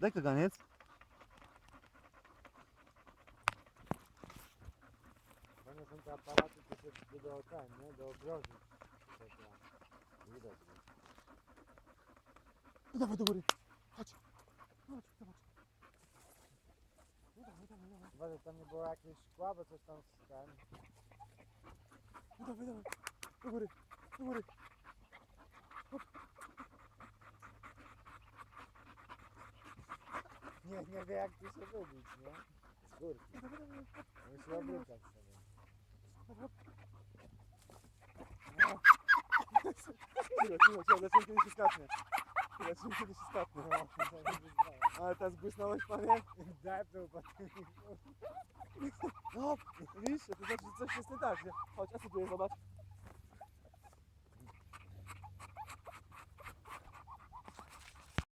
Daj kaganiec. Nie są te aparaty, to się do ten, nie? Do ogrozu. Widać. nie? No dawaj do góry. Chodź. Chodź, zobacz. No dawaj, dawaj, dawaj. Chyba, że tam nie było jakieś szkła, bo coś tam z ten. No dawaj, dawaj. Do góry, do góry. Nie, nie wie jak tu się wybić, nie? Z górki. Musi obrzucać sobie. Cicho, cicho, cicho, lecimy kiedy się skapnie. Lecimy kiedy się skapnie. No. Ale teraz błysnąłeś, panie? Depnął potem. No, widzisz, to znaczy, że coś jest nie tak, nie? Chodź, a co tu jest, zobacz.